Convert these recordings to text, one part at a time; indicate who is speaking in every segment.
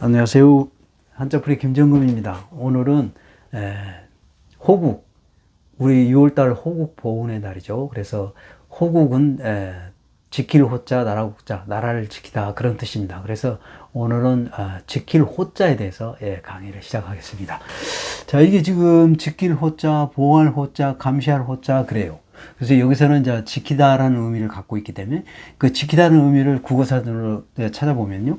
Speaker 1: 안녕하세요. 한자풀이 김정금입니다. 오늘은 에, 호국, 우리 6월달 호국 보훈의 날이죠. 그래서 호국은 에, 지킬 호자, 나라 국자, 나라를 지키다 그런 뜻입니다. 그래서 오늘은 아, 지킬 호자에 대해서 예, 강의를 시작하겠습니다. 자, 이게 지금 지킬 호자, 보호할 호자, 감시할 호자 그래요. 그래서 여기서는 이제 지키다라는 의미를 갖고 있기 때문에 그 지키다는 의미를 국어사전으로 예, 찾아보면요.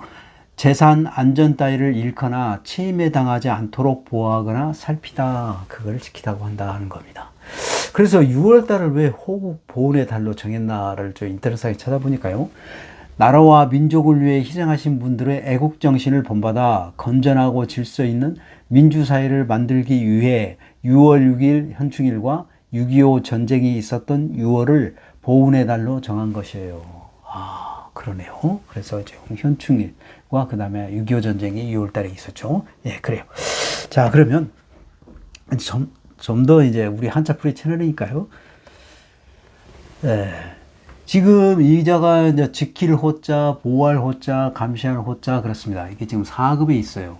Speaker 1: 재산 안전 따위를 잃거나 침해 당하지 않도록 보호하거나 살피다 그걸 지키다고 한다는 겁니다. 그래서 6월 달을 왜 호국 보훈의 달로 정했나를 저 인터넷상에 찾아보니까요. 나라와 민족을 위해 희생하신 분들의 애국 정신을 본받아 건전하고 질서 있는 민주 사회를 만들기 위해 6월 6일 현충일과 6.25 전쟁이 있었던 6월을 보훈의 달로 정한 것이에요. 아, 그러네요. 그래서 지금 현충일과 그 다음에 6.25 전쟁이 6월 달에 있었죠. 예, 그래요. 자, 그러면 좀, 좀 더 이제 우리 한자풀이 채널이니까요. 예. 지금 이자가 이제 지킬 호자, 보호할 호자, 감시할 호자 그렇습니다. 이게 지금 4급에 있어요.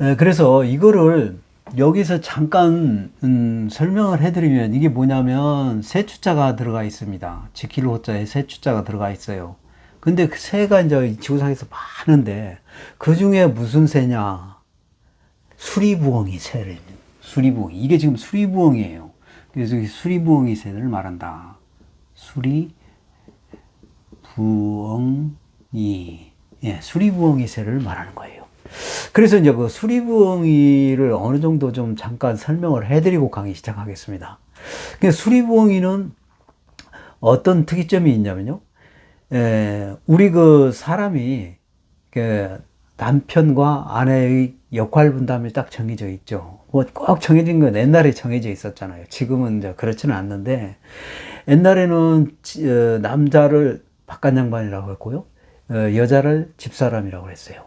Speaker 1: 예, 그래서 이거를 여기서 잠깐 음, 설명을 해드리면 이게 뭐냐면 세 추자가 들어가 있습니다. 지킬 호자에 세 추자가 들어가 있어요. 근데 그 새가 이제 지구상에서 많은데 그 중에 무슨 새냐? 수리부엉이 새를 수리부엉이 이게 지금 수리부엉이에요. 그래서 이 수리부엉이 새를 말한다. 수리 부엉이 예, 수리부엉이 새를 말하는 거예요. 그래서 이제 그 수리부엉이를 어느 정도 좀 잠깐 설명을 해드리고 강의 시작하겠습니다. 그 수리부엉이는 어떤 특이점이 있냐면요. 에, 우리 그 사람이 그 남편과 아내의 역할 분담이 딱 정해져 있죠. 뭐 꼭 정해진 건 옛날에 정해져 있었잖아요. 지금은 이제 그렇지는 않는데 옛날에는 지- 어, 남자를 바깥 양반이라고 했고요. 어, 여자를 집사람이라고 했어요.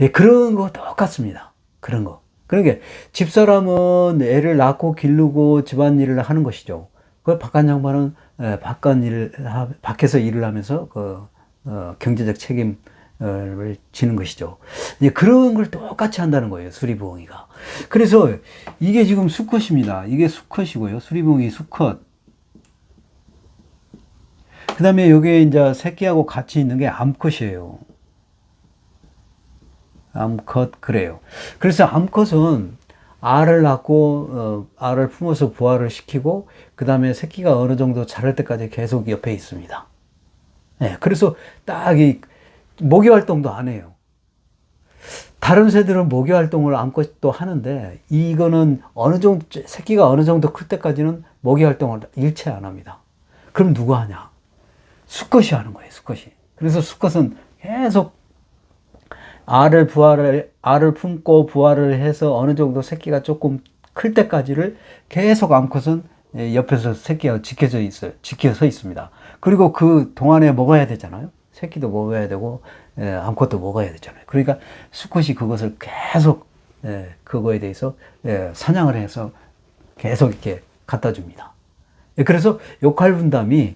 Speaker 1: 예, 그런 거 똑같습니다. 그런 거. 그러니까 집사람은 애를 낳고 기르고 집안일을 하는 것이죠. 그 바깥 양반은 에, 바깥 일을 하- 밖에서 일을 하면서 그 어, 경제적 책임 을 지는 것이죠. 이제 그런 걸 똑같이 한다는 거예요. 수리부엉이가. 그래서 이게 지금 수컷입니다. 이게 수컷이고요. 수리부엉이 수컷. 그 다음에 여기에 이제 새끼하고 같이 있는 게 암컷이에요. 암컷 그래요. 그래서 암컷은 알을 낳고 어, 알을 품어서 부화를 시키고 그 다음에 새끼가 어느 정도 자랄 때까지 계속 옆에 있습니다. 네, 그래서 딱 이 모기 활동도 안 해요. 다른 새들은 모기 활동을 암컷도 하는데 이거는 어느 정도 새끼가 어느 정도 클 때까지는 모기 활동을 일체 안 합니다. 그럼 누가 하냐? 수컷이 하는 거예요. 수컷이. 그래서 수컷은 계속 알을 부화를 알을 품고 부화를 해서 어느 정도 새끼가 조금 클 때까지를 계속 암컷은 예, 옆에서 새끼가 지켜져 있어요. 지켜 서 있습니다. 그리고 그 동안에 먹어야 되잖아요. 새끼도 먹어야 되고 예, 암컷도 먹어야 되잖아요. 그러니까 수컷이 그것을 계속 예, 그거에 대해서 예, 사냥을 해서 계속 이렇게 갖다 줍니다. 예, 그래서 역할 분담이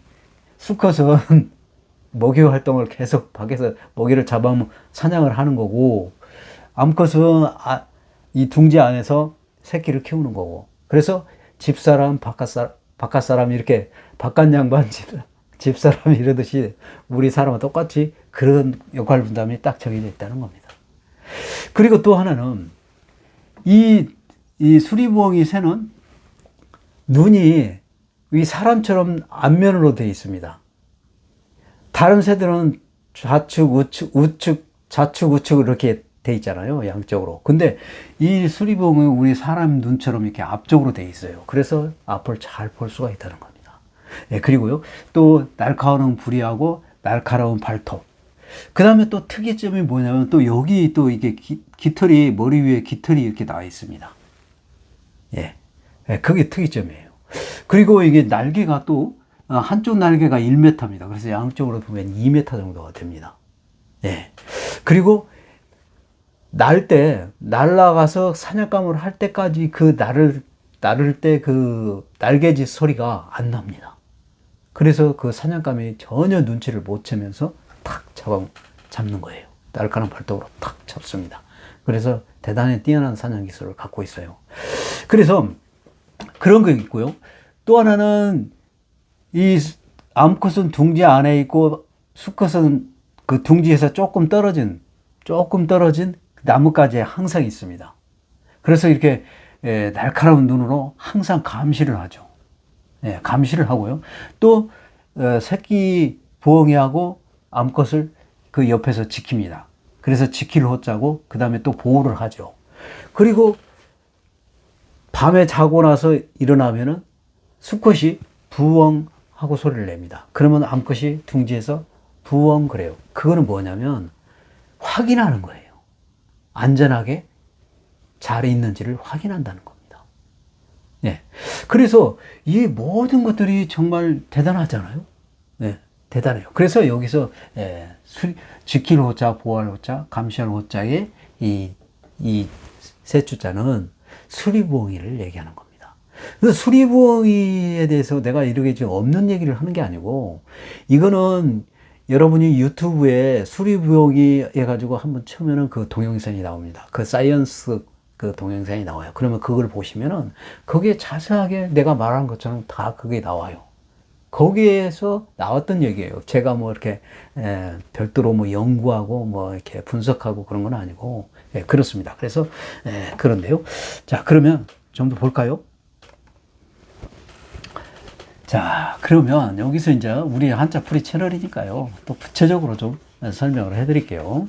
Speaker 1: 수컷은 먹이 활동을 계속 밖에서 먹이를 잡아 사냥을 하는 거고 암컷은 아, 이 둥지 안에서 새끼를 키우는 거고 그래서 집사람 바깥 사람 바깥 사람 이렇게 바깥 양반 집 집사람 이러듯이 우리 사람은 똑같이 그런 역할 분담이 딱 정해져 있다는 겁니다. 그리고 또 하나는 이, 이 수리부엉이 새는 눈이 이 사람처럼 앞면으로 되어 있습니다. 다른 새들은 좌측, 우측, 우측, 좌측, 우측 이렇게 돼 있잖아요. 양쪽으로. 근데 이 수리봉은 우리 사람 눈처럼 이렇게 앞쪽으로 돼 있어요. 그래서 앞을 잘 볼 수가 있다는 겁니다. 예, 그리고요. 또 날카로운 부리하고 날카로운 발톱. 그 다음에 또 특이점이 뭐냐면 또 여기 또 이게 기, 깃털이 머리 위에 깃털이 이렇게 나와 있습니다. 예. 예, 그게 특이점이에요. 그리고 이게 날개가 또 어, 한쪽 날개가 1m입니다. 그래서 양쪽으로 보면 2m 정도가 됩니다. 예. 그리고 날 때, 날아가서 사냥감을 할 때까지 그 날을, 나를 때그 날개짓 소리가 안 납니다. 그래서 그 사냥감이 전혀 눈치를 못 채면서 탁 잡아, 잡는 거예요. 날카로운 발톱으로 탁 잡습니다. 그래서 대단히 뛰어난 사냥 기술을 갖고 있어요. 그래서 그런 거 있고요. 또 하나는 이 암컷은 둥지 안에 있고 수컷은 그 둥지에서 조금 떨어진 조금 떨어진 나뭇가지에 항상 있습니다. 그래서 이렇게 예, 날카로운 눈으로 항상 감시를 하죠. 예, 감시를 하고요. 또 어, 새끼 부엉이하고 암컷을 그 옆에서 지킵니다. 그래서 지킬 호자고 그 다음에 또 보호를 하죠. 그리고 밤에 자고 나서 일어나면은 수컷이 부엉 하고 소리를 냅니다. 그러면 암컷이 둥지에서 부엉 그래요. 그거는 뭐냐면 확인하는 거예요. 안전하게 잘 있는지를 확인한다는 겁니다. 예. 그래서 이 모든 것들이 정말 대단하잖아요. 예. 대단해요. 그래서 여기서 예, 수, 지킬 호자, 보호할 호자, 감시할 호자의 이, 이 세 주자는 수리부엉이를 얘기하는 겁니다. 수리부엉이에 대해서 내가 이렇게 지금 없는 얘기를 하는 게 아니고 이거는 여러분이 유튜브에 수리부엉이 해가지고 한번 치면은 그 동영상이 나옵니다. 그 사이언스 그 동영상이 나와요. 그러면 그걸 보시면은 거기에 자세하게 내가 말한 것처럼 다 그게 나와요. 거기에서 나왔던 얘기예요. 제가 뭐 이렇게 에, 별도로 뭐 연구하고 뭐 이렇게 분석하고 그런 건 아니고 예, 그렇습니다. 그래서 예, 그런데요. 자 그러면 좀 더 볼까요? 자 그러면 여기서 이제 우리 한자 풀이 채널이니까요. 또 구체적으로 좀 설명을 해 드릴게요.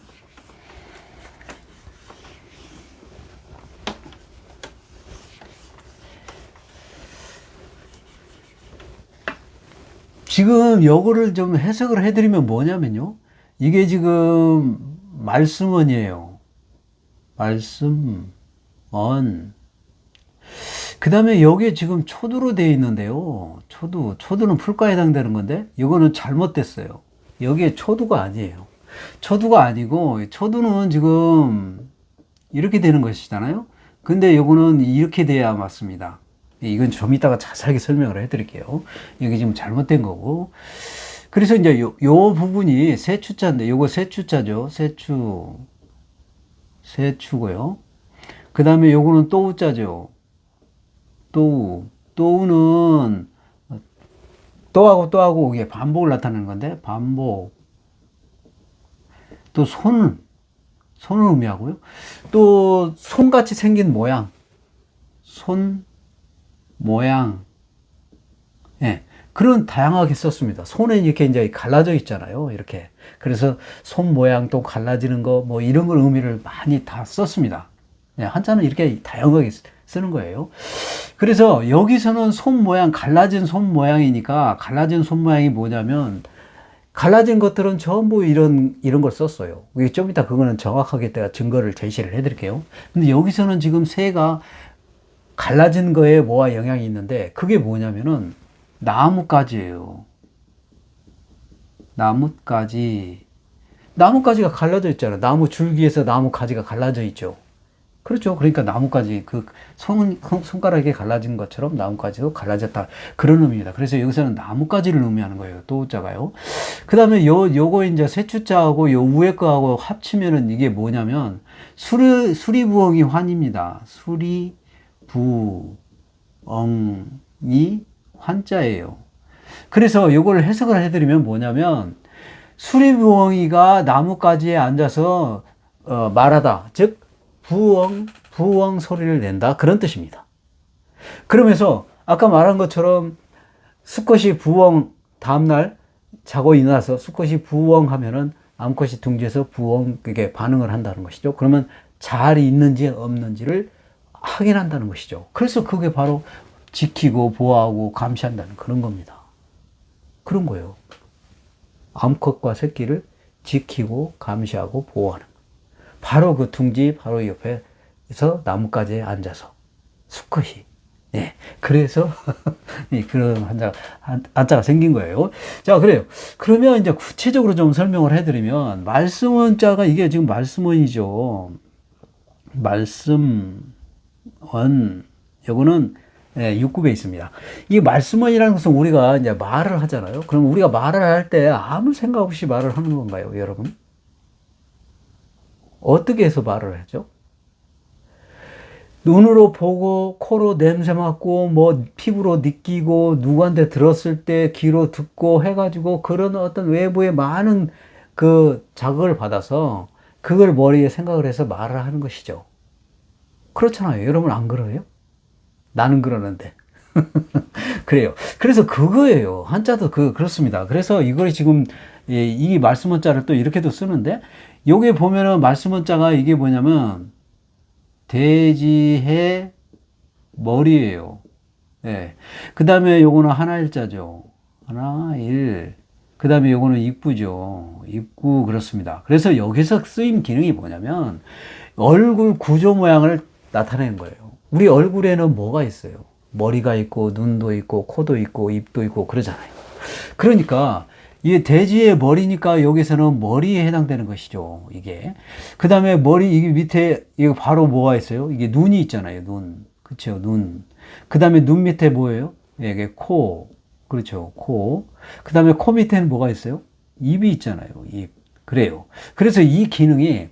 Speaker 1: 지금 요거를 좀 해석을 해드리면 뭐냐면요. 이게 지금 말씀원이에요. 말씀원. 그 다음에 여기에 지금 초두로 되어 있는데요. 초두. 초두는 풀과에 해당되는 건데, 이거는 잘못됐어요. 여기에 초두가 아니에요. 초두가 아니고, 초두는 지금 이렇게 되는 것이잖아요. 근데 요거는 이렇게 돼야 맞습니다. 이건 좀 이따가 자세하게 설명을 해드릴게요. 이게 지금 잘못된 거고. 그래서 이제 요, 요 부분이 세추자인데, 요거 세추자죠. 세추. 세추고요. 그 다음에 요거는 또우자죠. 또우. 또우는 또하고 또하고 이게 반복을 나타내는 건데, 반복. 또 손은, 손을 의미하고요. 또 손같이 생긴 모양. 손, 모양, 예, 그런 다양하게 썼습니다. 손에 이렇게 이제 갈라져 있잖아요. 이렇게. 그래서 손 모양도 갈라지는 거, 뭐 이런 걸 의미를 많이 다 썼습니다. 예, 한자는 이렇게 다양하게 쓰는 거예요. 그래서 여기서는 손 모양, 갈라진 손 모양이니까 갈라진 손 모양이 뭐냐면 갈라진 것들은 전부 이런, 이런 걸 썼어요. 좀 이따 그거는 정확하게 제가 증거를 제시를 해드릴게요. 근데 여기서는 지금 새가 갈라진 거에 뭐와 영향이 있는데 그게 뭐냐면은 나뭇가지예요. 나뭇가지. 나뭇가지가 갈라져 있잖아요. 나무 줄기에서 나뭇가지가 갈라져 있죠. 그렇죠. 그러니까 나뭇가지 그 손, 손가락에 갈라진 것처럼 나뭇가지도 갈라졌다. 그런 의미입니다. 그래서 여기서는 나뭇가지를 의미하는 거예요. 또자가요. 그 다음에 요, 요거 이제 세추자하고 요 위에 거하고 합치면은 이게 뭐냐면 수리, 수리부엉이 환입니다. 수리, 부엉이 환자예요. 그래서 이걸 해석을 해드리면 뭐냐면 수리부엉이가 나뭇가지에 앉아서 어, 말하다, 즉 부엉 부엉 소리를 낸다 그런 뜻입니다. 그러면서 아까 말한 것처럼 수컷이 부엉 다음날 자고 일어나서 수컷이 부엉 하면은 암컷이 둥지에서 부엉 그게 반응을 한다는 것이죠. 그러면 잘 있는지 없는지를 확인한다는 것이죠. 그래서 그게 바로 지키고 보호하고 감시한다는 그런 겁니다. 그런 거예요. 암컷과 새끼를 지키고 감시하고 보호하는. 바로 그 둥지 바로 옆에서 나뭇가지에 앉아서 수컷이. 예. 그래서 그런 한자 한자가 생긴 거예요. 자, 그래요. 그러면 이제 구체적으로 좀 설명을 해드리면 말씀원자가 이게 지금 말씀원이죠. 말씀 원, 요거는 예, 6급에 있습니다. 이 말씀원이라는 것은 우리가 이제 말을 하잖아요. 그럼 우리가 말을 할 때 아무 생각 없이 말을 하는 건가요, 여러분? 어떻게 해서 말을 하죠? 눈으로 보고 코로 냄새 맡고 뭐 피부로 느끼고 누구한테 들었을 때 귀로 듣고 해가지고 그런 어떤 외부의 많은 그 자극을 받아서 그걸 머리에 생각을 해서 말을 하는 것이죠. 그렇잖아요. 여러분 안 그래요? 나는 그러는데. 그래요. 그래서 그거예요. 한자도 그, 그렇습니다. 그래서 이걸 지금 예, 이 말씀 원자를 또 이렇게도 쓰는데 요게 보면은 말씀 원자가 이게 뭐냐면 대지해 머리예요. 예. 그 다음에 요거는 하나 일자죠. 하나, 일. 그 다음에 요거는 입구죠. 입구, 그렇습니다. 그래서 여기서 쓰임 기능이 뭐냐면 얼굴 구조 모양을 나타내는 거예요. 우리 얼굴에는 뭐가 있어요? 머리가 있고, 눈도 있고, 코도 있고, 입도 있고, 그러잖아요. 그러니까 이 돼지의 머리니까 여기서는 머리에 해당되는 것이죠. 이게. 그 다음에 머리, 이 밑에, 이거 바로 뭐가 있어요? 이게 눈이 있잖아요. 눈. 그쵸. 눈. 그 다음에 눈 밑에 뭐예요? 이게 코. 그렇죠. 코. 그 다음에 코 밑에는 뭐가 있어요? 입이 있잖아요. 입. 그래요. 그래서 이 기능이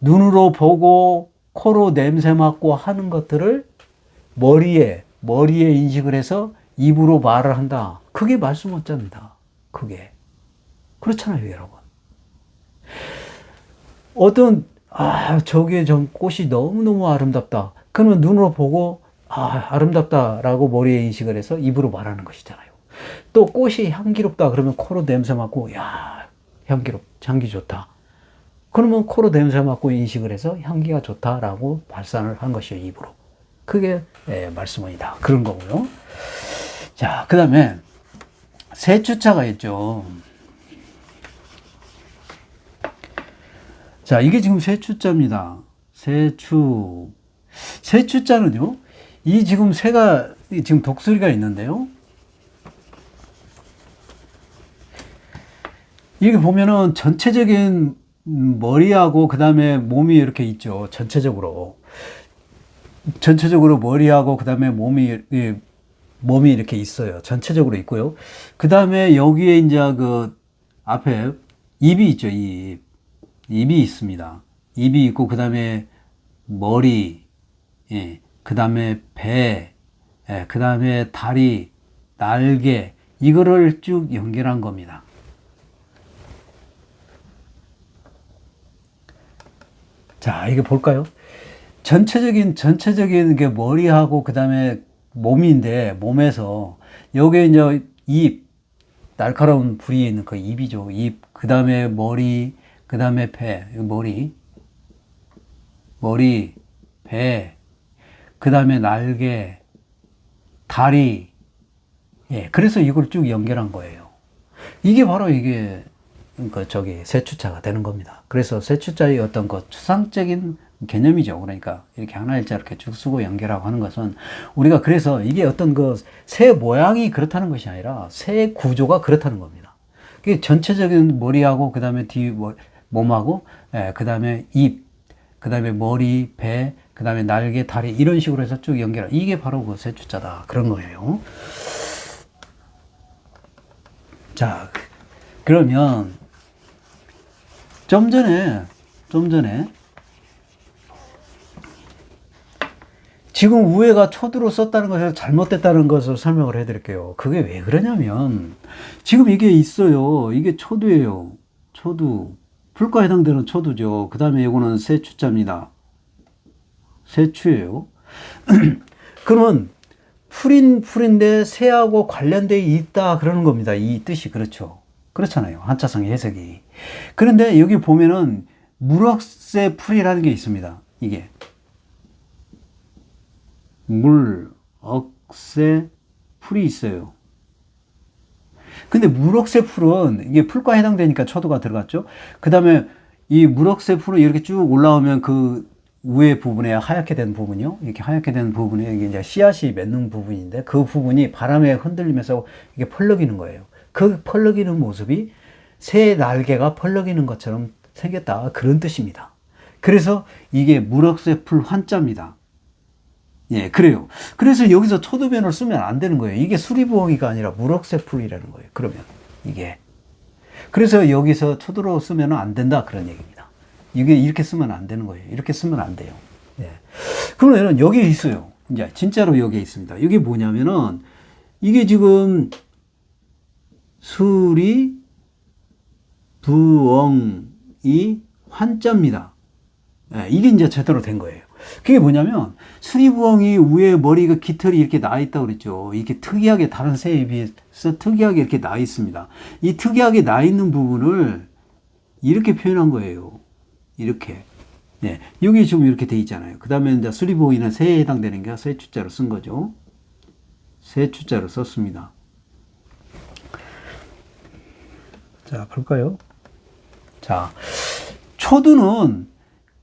Speaker 1: 눈으로 보고 코로 냄새 맡고 하는 것들을 머리에, 머리에 인식을 해서 입으로 말을 한다. 그게 말씀 못 잡니다. 그게. 그렇잖아요, 여러분. 어떤, 아, 저게 좀 꽃이 너무너무 아름답다. 그러면 눈으로 보고, 아, 아름답다라고 머리에 인식을 해서 입으로 말하는 것이잖아요. 또 꽃이 향기롭다. 그러면 코로 냄새 맡고, 야, 향기롭, 향기 좋다. 그러면 코로 냄새 맡고 인식을 해서 향기가 좋다라고 발산을 한 것이요, 입으로. 그게 예, 말씀원이다. 그런 거고요. 자, 그 다음에 세추자가 있죠. 자, 이게 지금 세추자입니다. 세추. 세추자는요, 이 지금 새가, 이 지금 독수리가 있는데요. 이게 보면은 전체적인 머리하고 그 다음에 몸이 이렇게 있죠. 전체적으로. 전체적으로 머리하고 그 다음에 몸이, 예, 몸이 이렇게 있어요. 전체적으로 있고요. 그 다음에 여기에 이제 그 앞에 입이 있죠. 입. 입이 있습니다. 입이 있고 그 다음에 머리, 예, 그 다음에 배, 예, 그 다음에 다리, 날개 이거를 쭉 연결한 겁니다. 자, 이게 볼까요? 전체적인 전체적인 게 머리하고 그 다음에 몸인데 몸에서 여기 이제 입 날카로운 부위에 있는 그 입이죠. 입, 그 다음에 머리, 그 다음에 배, 머리, 머리, 배, 그 다음에 날개, 다리. 예, 그래서 이걸 쭉 연결한 거예요. 이게 바로 이게 그 저기 세추자가 되는 겁니다. 그래서 세추자의 어떤 그 추상적인 개념이죠. 그러니까 이렇게 하나 일자 이렇게 쭉 쓰고 연결하고 하는 것은 우리가 그래서 이게 어떤 그 새 모양이 그렇다는 것이 아니라 새 구조가 그렇다는 겁니다. 그 전체적인 머리하고 그 다음에 뒤 몸하고 예, 그 다음에 입, 그 다음에 머리, 배, 그 다음에 날개, 다리 이런 식으로 해서 쭉 연결. 이게 바로 그 세추자다 그런 거예요. 자 그러면 좀 전에 좀 전에 지금 우회가 초두로 썼다는 것을 잘못됐다는 것을 설명을 해드릴게요. 그게 왜 그러냐면 지금 이게 있어요. 이게 초두예요. 초두. 불과 해당되는 초두죠. 그 다음에 이거는 세추자입니다. 세추예요. 그러면 풀인 풀인데 새하고 관련되어 있다 그러는 겁니다. 이 뜻이 그렇죠. 그렇잖아요. 한자성의 해석이. 그런데 여기 보면은 무럭새 풀이라는 게 있습니다. 이게 물, 억새, 풀이 있어요. 근데 물억새 풀은 이게 풀과 해당되니까 초도가 들어갔죠. 그 다음에 이 물억새 풀은 이렇게 쭉 올라오면 그 위에 부분에 하얗게 된 부분이요. 이렇게 하얗게 된 부분에 이게 이제 씨앗이 맺는 부분인데 그 부분이 바람에 흔들리면서 이게 펄럭이는 거예요. 그 펄럭이는 모습이 새 날개가 펄럭이는 것처럼 생겼다. 그런 뜻입니다. 그래서 이게 물억새 풀 환자입니다. 예, 그래요. 그래서 여기서 초두변을 쓰면 안 되는 거예요. 이게 수리부엉이가 아니라 무럭새풀이라는 거예요. 그러면 이게. 그래서 여기서 초두로 쓰면 안 된다 그런 얘기입니다. 이게 이렇게 쓰면 안 되는 거예요. 이렇게 쓰면 안 돼요. 예. 그러면 여기 있어요. 이제 진짜로 여기 있습니다. 이게 뭐냐면은 이게 지금 수리 부엉이 환자입니다. 예, 이게 이제 제대로 된 거예요. 그게 뭐냐면 수리부엉이 위에 머리가 깃털이 이렇게 나 있다고 그랬죠. 이게 특이하게 다른 새에 비해서 특이하게 이렇게 나 있습니다. 이 특이하게 나 있는 부분을 이렇게 표현한 거예요. 이렇게. 예, 여기 지금 이렇게 돼 있잖아요. 그 다음에 이제 수리부엉이는 새에 해당되는 게 새 추자로 쓴 거죠. 새 추자로 썼습니다. 자, 볼까요? 자, 초두는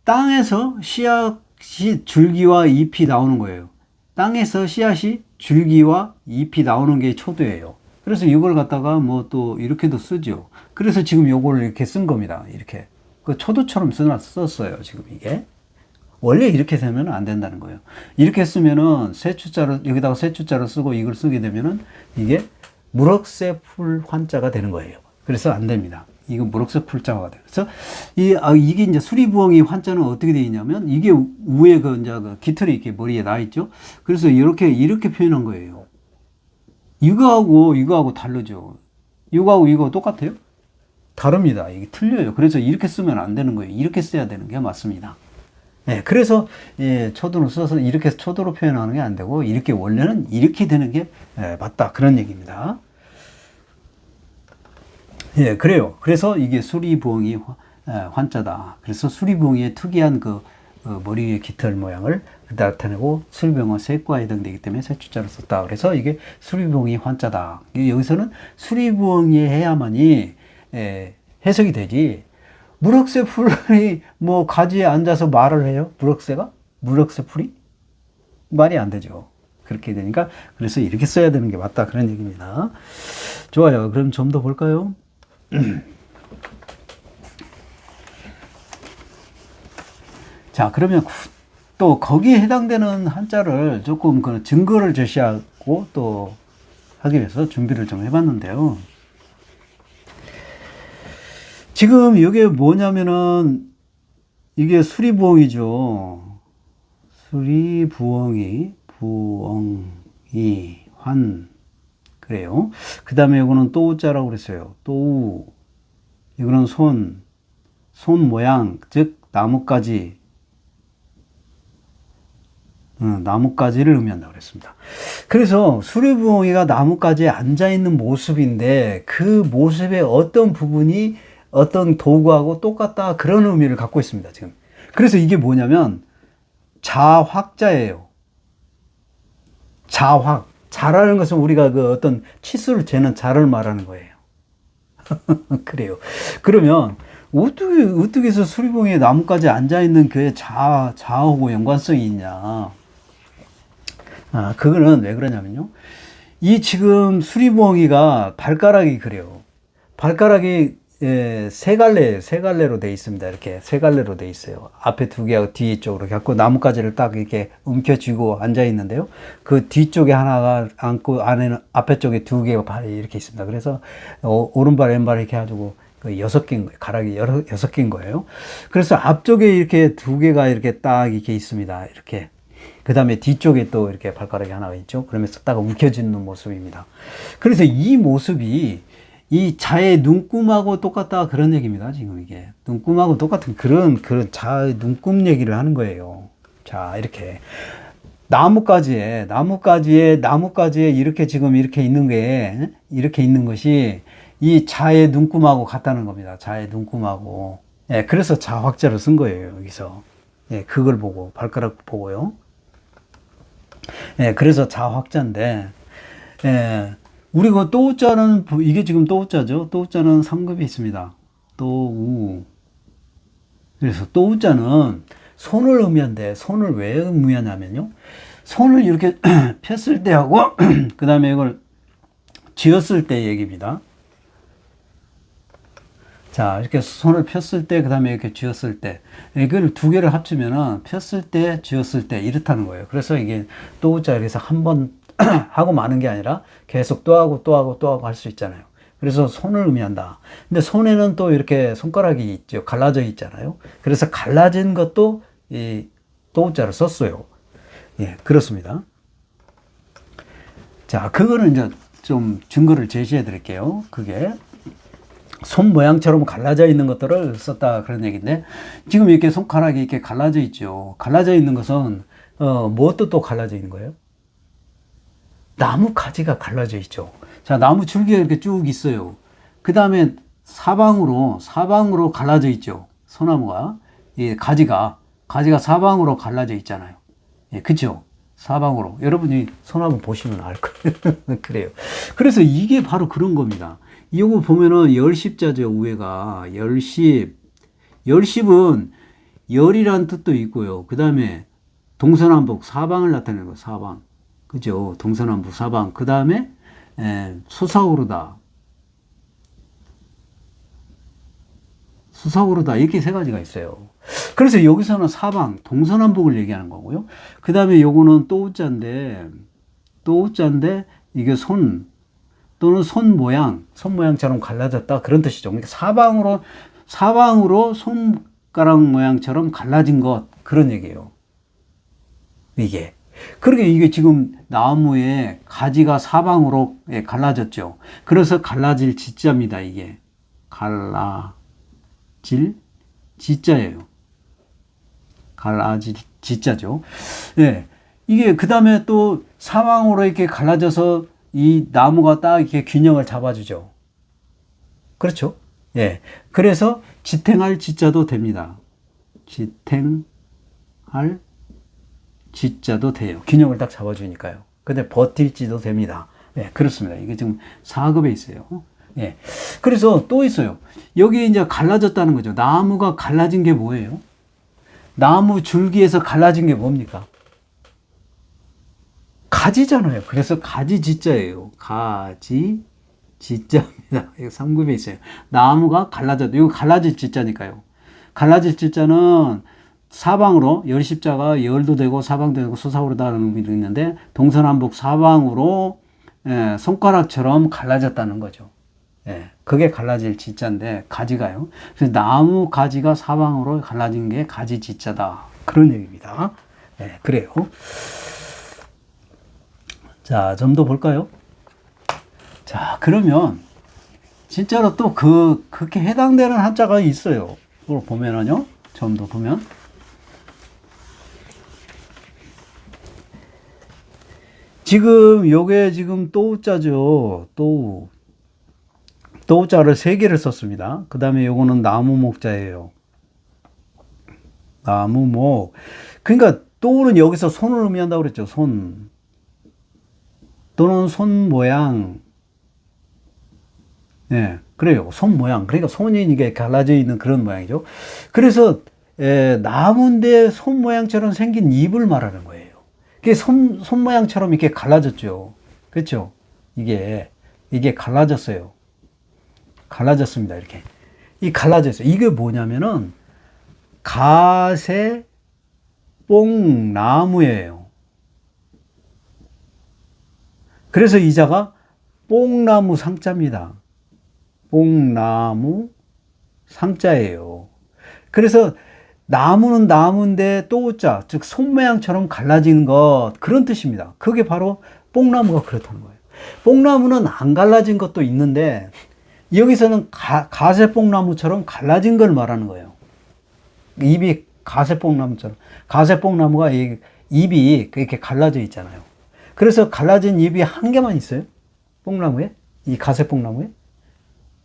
Speaker 1: 땅에서 씨앗 이 줄기와 잎이 나오는 거예요. 땅에서 씨앗이 줄기와 잎이 나오는 게 초두예요. 그래서 이걸 갖다가 뭐 또 이렇게도 쓰죠. 그래서 지금 요거를 이렇게 쓴 겁니다. 이렇게. 그 초두처럼 쓰나 썼어요. 지금 이게. 원래 이렇게 쓰면 안 된다는 거예요. 이렇게 쓰면은 새 추자로, 여기다가 새 추자로 쓰고 이걸 쓰게 되면은 이게 무럭새 풀 환자가 되는 거예요. 그래서 안 됩니다. 이거 무럭새 풀자가 돼요. 그래서 이, 아, 이게 이제 수리부엉이 환자는 어떻게 되어 있냐면 이게 위에 그 이제 그 깃털이 이렇게 머리에 나 있죠. 그래서 이렇게, 이렇게 표현한 거예요. 이거하고 이거하고 다르죠. 이거하고 이거 똑같아요? 다릅니다. 이게 틀려요. 그래서 이렇게 쓰면 안 되는 거예요. 이렇게 써야 되는 게 맞습니다. 네, 그래서 예, 초도로 써서 이렇게 초도로 표현하는 게 안 되고 이렇게 원래는 이렇게 되는 게 예, 맞다 그런 얘기입니다. 예, 그래요. 그래서 이게 수리부엉이 환자다. 그래서 수리부엉이의 특이한 그 어, 머리 위의 깃털 모양을 나타내고 수리병원 세과에 해당되기 때문에 세추자를 썼다. 그래서 이게 수리부엉이 환자다. 여기서는 수리부엉이 해야만이 예, 해석이 되지. 무럭새 풀이 뭐 가지에 앉아서 말을 해요? 무럭새가? 무럭새 풀이? 말이 안 되죠. 그렇게 되니까 그래서 이렇게 써야 되는 게 맞다 그런 얘기입니다. 좋아요. 그럼 좀 더 볼까요? 자, 그러면 또 거기에 해당되는 한자를 조금 그 증거를 제시하고 또 하기 위해서 준비를 좀 해봤는데요. 지금 이게 뭐냐면은 이게 수리부엉이죠. 수리부엉이, 부엉이, 환. 그래요. 그 다음에 이거는 또자라고 그랬어요. 또 이거는 손, 손 모양, 즉 나뭇가지, 어, 나뭇가지를 의미한다고 그랬습니다. 그래서 수리부엉이가 나뭇가지에 앉아 있는 모습인데 그 모습의 어떤 부분이 어떤 도구하고 똑같다 그런 의미를 갖고 있습니다. 지금. 그래서 이게 뭐냐면 자확자예요. 자확. 자라는 것은 우리가 그 어떤 치수를 재는 자를 말하는 거예요. 그래요. 그러면 어떻게 어떻게 해서 수리봉에 나뭇가지 앉아 있는 그 자, 자하고 연관성이 있냐? 아, 그거는 왜 그러냐면요. 이 지금 수리봉이가 발가락이 그래요. 발가락이 예, 세 갈래, 세 갈래로 돼 있습니다. 이렇게 세 갈래로 돼 있어요. 앞에 두 개하고 뒤 쪽으로 갖고 나뭇가지를 딱 이렇게 움켜쥐고 앉아 있는데요. 그 뒤쪽에 하나가 앉고 안에는 앞에 쪽에 두 개가 발이 이렇게 있습니다. 그래서 어, 오른발, 왼발 이렇게 해가지고 그 여섯 개인 거예요. 가락이 여러, 여섯 개인 거예요. 그래서 앞쪽에 이렇게 두 개가 이렇게 딱 이렇게 있습니다. 이렇게. 그 다음에 뒤쪽에 또 이렇게 발가락이 하나가 있죠. 그러면서 딱 움켜쥐는 모습입니다. 그래서 이 모습이 이 자의 눈금하고 똑같다 그런 얘기입니다. 지금 이게 눈금하고 똑같은 그런 그런 자의 눈금 얘기를 하는 거예요. 자 이렇게 나뭇가지에 나뭇가지에 나뭇가지에 이렇게 지금 이렇게 있는 게 이렇게 있는 것이 이 자의 눈금하고 같다는 겁니다. 자의 눈금하고 예, 그래서 자확자를 쓴 거예요 여기서 예, 그걸 보고 발가락 보고요. 예, 그래서 자확자인데 예. 우리 그 또자는 이게 지금 또자죠. 또자는 3급이 있습니다. 또우. 그래서 또자는 손을 의미한데 손을 왜 의미하냐면요. 손을 이렇게 폈을 때 하고 그 다음에 이걸 쥐었을 때 얘기입니다. 자, 이렇게 손을 폈을 때, 그 다음에 이렇게 쥐었을 때, 이걸 두 개를 합치면은 폈을 때, 쥐었을 때, 이렇다는 거예요. 그래서 이게 또자, 그래서 한번 하고 마는 게 아니라 계속 또 하고 또 하고 또 하고 할 수 있잖아요. 그래서 손을 의미한다. 근데 손에는 또 이렇게 손가락이 있죠. 갈라져 있잖아요. 그래서 갈라진 것도 이 또자를 썼어요. 예, 그렇습니다. 자, 그거는 이제 좀 증거를 제시해 드릴게요. 그게 손 모양처럼 갈라져 있는 것들을 썼다 그런 얘기인데 지금 이렇게 손가락이 이렇게 갈라져 있죠. 갈라져 있는 것은 어, 무엇도 또 갈라져 있는 거예요? 나무 가지가 갈라져 있죠. 자, 나무 줄기가 이렇게 쭉 있어요. 그 다음에 사방으로, 사방으로 갈라져 있죠. 소나무가. 이 가지가, 가지가 사방으로 갈라져 있잖아요. 예, 그죠? 사방으로. 여러분이 소나무 보시면 알 거예요. 그래요. 그래서 이게 바로 그런 겁니다. 이거 보면은 열십자죠, 우회가. 열십. 열십은 열이란 뜻도 있고요. 그 다음에 동서남북 사방을 나타내는 거, 사방. 그죠? 동서남북 사방. 그 다음에 수사오르다. 수사오르다. 이렇게 세 가지가 있어요. 그래서 여기서는 사방, 동서남북을 얘기하는 거고요. 그 다음에 요거는 또우자인데, 또우자인데, 이게 손, 또는 손 모양, 손 모양처럼 갈라졌다. 그런 뜻이죠. 그러니까 사방으로, 사방으로 손가락 모양처럼 갈라진 것. 그런 얘기예요. 이게. 그러게 이게 지금 나무에 가지가 사방으로 예, 갈라졌죠. 그래서 갈라질 지자입니다. 이게 갈라질 지자예요. 갈라질 지자죠. 예. 이게 그 다음에 또 사방으로 이렇게 갈라져서 이 나무가 딱 이렇게 균형을 잡아주죠. 그렇죠? 예. 그래서 지탱할 지자도 됩니다. 지탱할 지자도 돼요. 균형을 딱 잡아주니까요. 근데 버틸지도 됩니다. 네, 그렇습니다. 이게 지금 4급에 있어요. 예. 그래서 또 있어요. 여기 이제 갈라졌다는 거죠. 나무가 갈라진 게 뭐예요? 나무 줄기에서 갈라진 게 뭡니까? 가지잖아요. 그래서 가지 지자예요. 가지 지자입니다. 이거 3급에 있어요. 나무가 갈라졌다. 이거 갈라질 지자니까요. 갈라질 지자는 사방으로 열 십자가 열도 되고 사방도 되고 수사오르다는 의미도 있는데 동서남북 사방으로 예, 손가락처럼 갈라졌다는 거죠. 예, 그게 갈라질 지자인데 가지가요. 그래서 나무 가지가 사방으로 갈라진 게 가지 지자다 그런 얘기입니다. 예, 그래요. 자, 좀 더 볼까요? 자, 그러면 진짜로 또 그 그렇게 해당되는 한자가 있어요. 그걸 보면은요. 좀 더 보면 지금 요게 지금 또우자죠. 또우. 또우자를 세 개를 썼습니다. 그 다음에 요거는 나무목자예요. 나무목. 그러니까 또우는 여기서 손을 의미한다고 그랬죠. 손. 또는 손 모양. 예, 네, 그래요. 손 모양. 그러니까 손이 이게 갈라져 있는 그런 모양이죠. 그래서 에, 나무인데 손 모양처럼 생긴 잎을 말하는 거예요. 그게 손, 손 모양처럼 이렇게 갈라졌죠. 그렇죠? 이게, 이게 갈라졌어요. 갈라졌습니다. 이렇게. 이 갈라졌어요. 이게 뭐냐면은, 가세 뽕나무예요. 그래서 이자가 뽕나무 상자입니다. 뽕나무 상자예요. 그래서 나무는 나무인데 또자, 즉 손모양처럼 갈라지는 것 그런 뜻입니다. 그게 바로 뽕나무가 그렇다는 거예요. 뽕나무는 안 갈라진 것도 있는데 여기서는 가, 가세 뽕나무처럼 갈라진 걸 말하는 거예요. 입이 가세 뽕나무처럼 가세 뽕나무가 이, 입이 이렇게 갈라져 있잖아요. 그래서 갈라진 입이 한 개만 있어요. 뽕나무에 이 가세 뽕나무에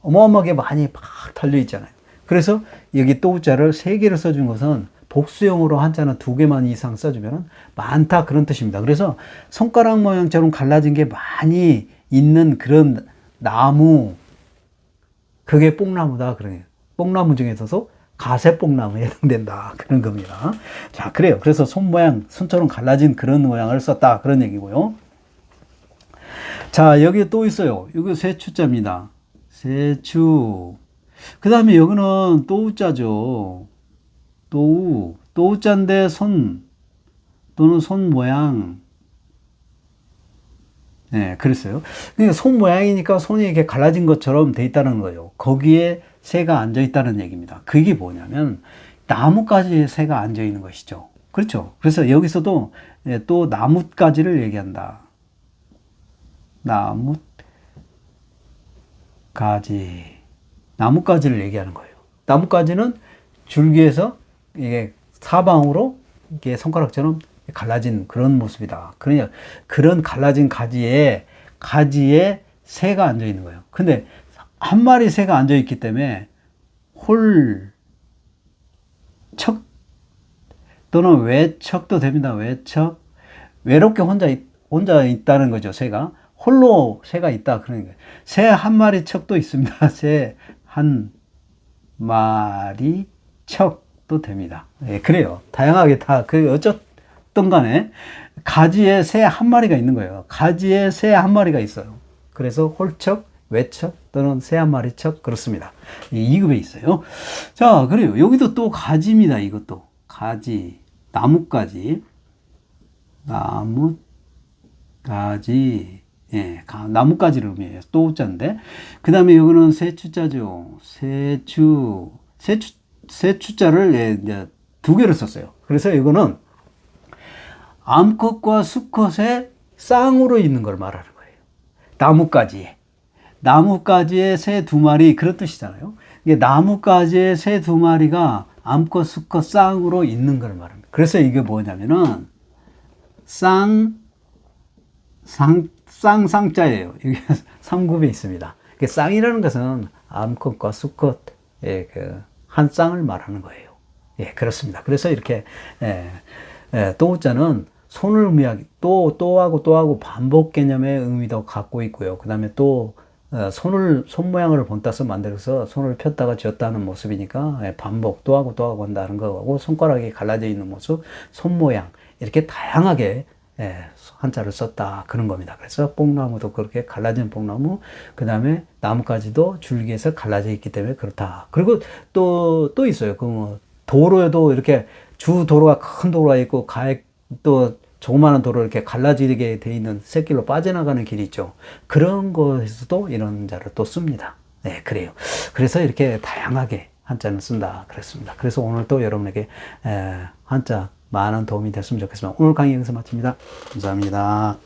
Speaker 1: 어마어마하게 많이 막 달려 있잖아요. 그래서 여기 또자를 세 개를 써준 것은 복수형으로 한자는 두 개만 이상 써주면 많다 그런 뜻입니다. 그래서 손가락 모양처럼 갈라진 게 많이 있는 그런 나무 그게 뽕나무다 그러네요. 뽕나무 중에서도 가세 뽕나무에 해당된다 그런 겁니다. 자 그래요. 그래서 손 모양 손처럼 갈라진 그런 모양을 썼다 그런 얘기고요. 자 여기 또 있어요. 이거 세추자입니다. 세추 그 다음에 여기는 또우자죠. 또우. 또우자인데 손 또는 손 모양. 예, 그랬어요. 그러니까 손 모양이니까 손이 이렇게 갈라진 것처럼 돼 있다는 거예요. 거기에 새가 앉아 있다는 얘기입니다. 그게 뭐냐면 나뭇가지에 새가 앉아 있는 것이죠. 그렇죠. 그래서 여기서도 예, 또 나뭇가지를 얘기한다. 나뭇가지. 나뭇가지를 얘기하는 거예요. 나뭇가지는 줄기에서 이게 사방으로 이게 손가락처럼 갈라진 그런 모습이다. 그러냐 그런 갈라진 가지에 가지에 새가 앉아 있는 거예요. 근데 한 마리 새가 앉아 있기 때문에 홀 척 또는 외척도 됩니다. 외척 외롭게 혼자 있, 혼자 있다는 거죠. 새가 홀로 새가 있다 그런 거예요. 새 한 마리 척도 있습니다. 새 한 마리 척도 됩니다. 예, 그래요. 다양하게 다 그 어쨌든 간에 가지에 새 한 마리가 있는 거예요. 가지에 새 한 마리가 있어요. 그래서 홀척, 외척 또는 새 한 마리 척 그렇습니다. 이 2급에 있어요. 자, 그래요. 여기도 또 가지입니다. 이것도 가지, 나뭇가지, 나뭇가지, 예, 가- 나뭇가지를 의미해요. 또 우자인데. 그 다음에 여기는 세추자죠. 세추, 세추, 세추자를 예, 이제 두 개를 썼어요. 그래서 이거는 암컷과 수컷의 쌍으로 있는 걸 말하는 거예요. 나뭇가지에. 나뭇가지에 새 두 마리, 그런 뜻이잖아요. 이게 나뭇가지에 새 두 마리가 암컷, 수컷 쌍으로 있는 걸 말합니다. 그래서 이게 뭐냐면은, 쌍, 상, 쌍쌍자예요. 이게 3급에 있습니다. 쌍이라는 것은 암컷과 수컷의 그한 쌍을 말하는 거예요. 예, 그렇습니다. 그래서 이렇게, 예, 예, 또자는 손을 의미하기, 또, 또하고 또하고 반복 개념의 의미도 갖고 있고요. 그 다음에 또, 어, 손을, 손 모양을 본따서 만들어서 손을 폈다가 쥐었다는 모습이니까 예, 반복, 또하고 또하고 한다는 거고, 손가락이 갈라져 있는 모습, 손 모양, 이렇게 다양하게 예, 한자를 썼다 그런 겁니다. 그래서 뽕나무도 그렇게 갈라진 뽕나무, 그 다음에 나뭇가지도 줄기에서 갈라져 있기 때문에 그렇다. 그리고 또또 있어요. 그 뭐 도로에도 이렇게 주 도로가 큰 도로가 있고 가액 또 조그마한 도로 이렇게 갈라지게 돼 있는 샛길로 빠져나가는 길이 있죠. 그런 곳에서도 이런 자를 또 씁니다. 네, 그래요. 그래서 이렇게 다양하게 한자는 쓴다 그랬습니다. 그래서 오늘 또 여러분에게 에, 한자 많은 도움이 됐으면 좋겠습니다. 오늘 강의 여기서 마칩니다. 감사합니다.